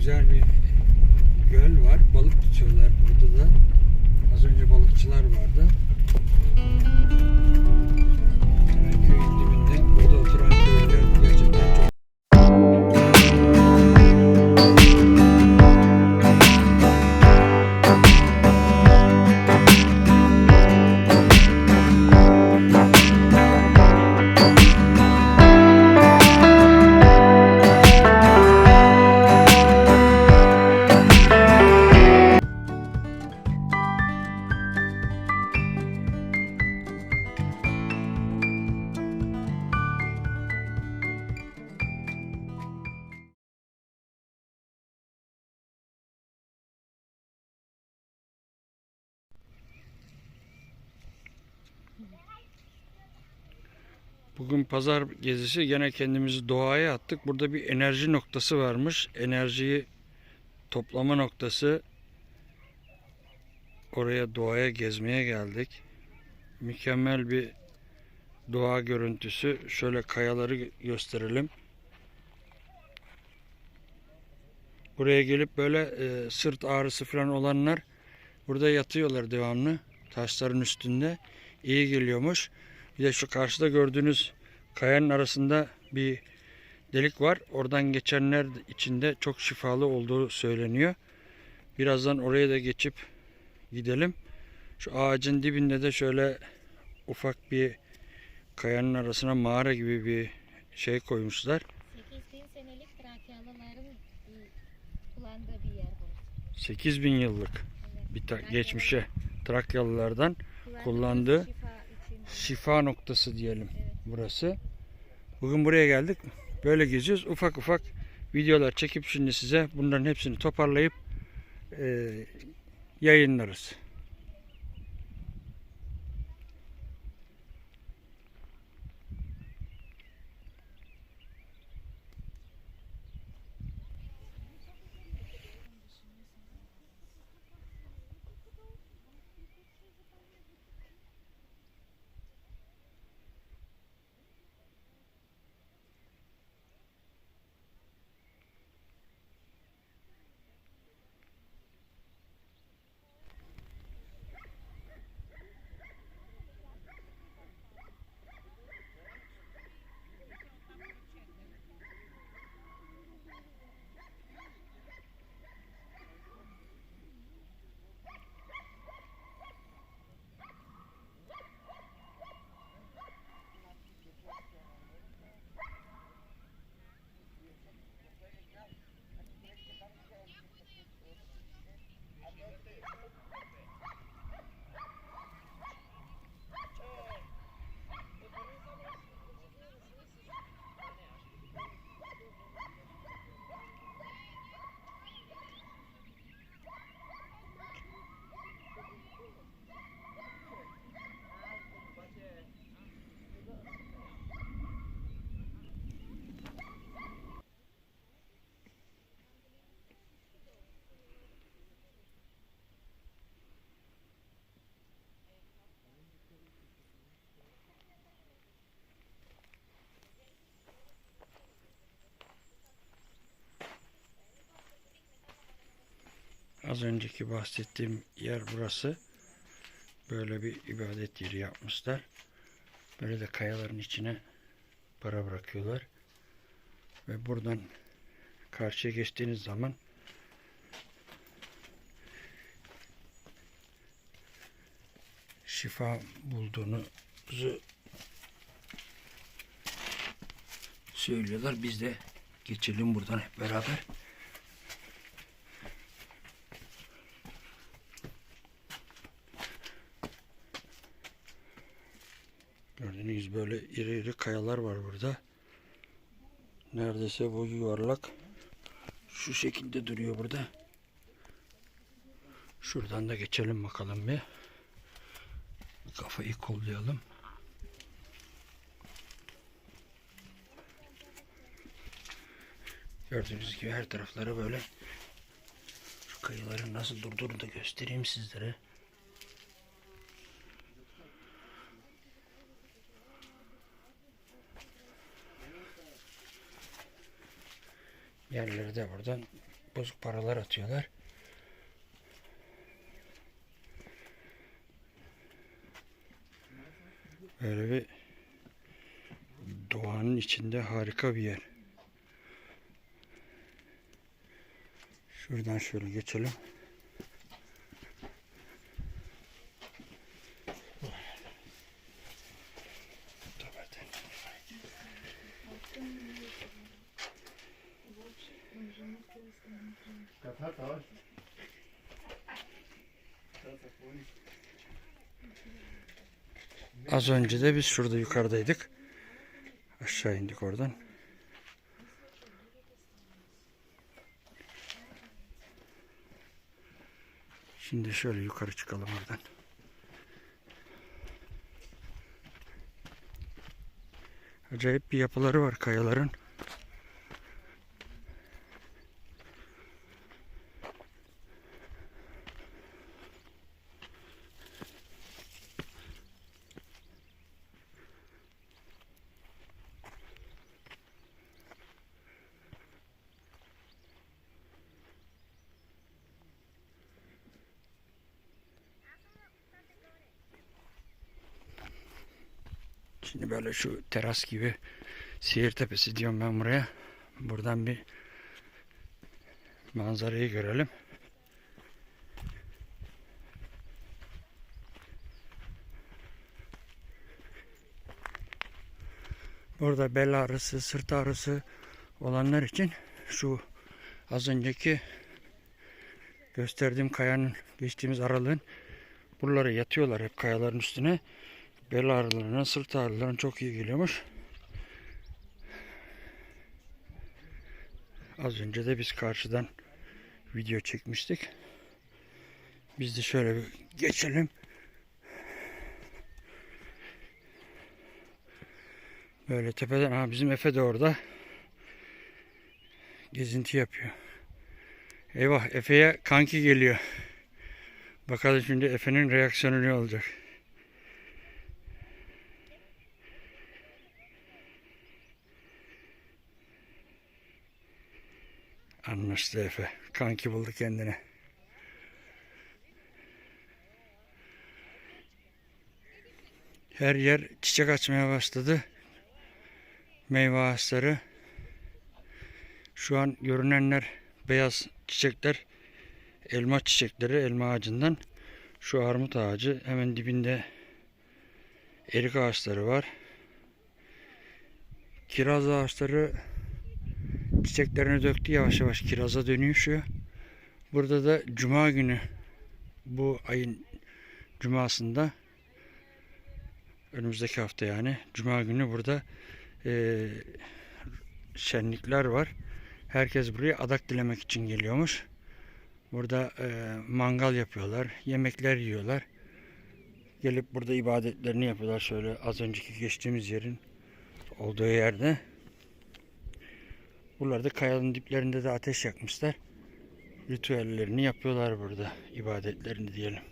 güzel bir göl var. Balık Bugün pazar gezisi gene kendimizi doğaya attık. Burada bir enerji noktası varmış. Enerjiyi toplama noktası. Oraya doğaya gezmeye geldik. Mükemmel bir doğa görüntüsü. Şöyle kayaları gö- gösterelim. Buraya gelip böyle e, sırt ağrısı falan olanlar burada yatıyorlar devamlı. Taşların üstünde. İyi geliyormuş. Bir de şu karşıda gördüğünüz kayanın arasında bir delik var. Oradan geçenler içinde çok şifalı olduğu söyleniyor. Birazdan oraya da geçip gidelim. Şu ağacın dibinde de şöyle ufak bir kayanın arasına mağara gibi bir şey koymuşlar. 8000 senelik Trakyalıların e, kullandığı bir yer burası. 8000 yıllık Evet. bir ta- geçmişe Trakyalılardan kullandığı şifa şifa noktası diyelim Evet. Burası. Bugün buraya geldik. Böyle geziyoruz. Ufak ufak videolar çekip şimdi size bunların hepsini toparlayıp e, yayınlarız. Az önceki bahsettiğim yer burası. Böyle bir ibadet yeri yapmışlar. Böyle de kayaların içine para bırakıyorlar. Ve buradan karşıya geçtiğiniz zaman şifa bulduğunuzu söylüyorlar. Biz de geçelim buradan hep beraber. Gördüğünüz böyle iri iri kayalar var burada. Neredeyse bu yuvarlak şu şekilde duruyor burada. Şuradan da geçelim bakalım bir. Kafayı kollayalım. Gördüğünüz gibi her tarafları böyle şu kayaların nasıl durduğunu göstereyim sizlere. Yerleri de buradan bozuk paralar atıyorlar. Böyle bir doğanın içinde harika bir yer. Şuradan şöyle geçelim. Az önce de biz şurada yukarıdaydık. Aşağı indik oradan. Şimdi şöyle yukarı çıkalım oradan. Acayip bir yapıları var kayaların. Şimdi böyle şu teras gibi Sihir Tepesi diyorum ben buraya. Buradan bir manzarayı görelim. Burada bel ağrısı, sırt ağrısı olanlar için şu az önceki gösterdiğim kayanın geçtiğimiz aralığın buralara yatıyorlar hep kayaların üstüne. Bel ağrılarına, sırt ağrılarına çok iyi geliyormuş. Az önce de biz karşıdan video çekmiştik. Biz de şöyle bir geçelim. Böyle tepeden ha bizim Efe de orada gezinti yapıyor. Eyvah Efe'ye kanki geliyor. Bakalım şimdi Efe'nin reaksiyonu ne olacak? Anlaştı Efe. Kanki buldu kendine. Her yer çiçek açmaya başladı. Meyve ağaçları. Şu an görünenler beyaz çiçekler. Elma çiçekleri elma ağacından. Şu armut ağacı hemen dibinde erik ağaçları var. Kiraz ağaçları çiçeklerini döktü yavaş yavaş kiraza dönüşüyor. Burada da cuma günü bu ayın cumasında önümüzdeki hafta yani cuma günü burada eee, şenlikler var. Herkes buraya adak dilemek için geliyormuş. Burada eee, mangal yapıyorlar, yemekler yiyorlar. Gelip burada ibadetlerini yapıyorlar. Şöyle az önceki geçtiğimiz yerin olduğu yerde. Buralarda kayanın diplerinde de ateş yakmışlar. Ritüellerini yapıyorlar burada. ibadetlerini diyelim.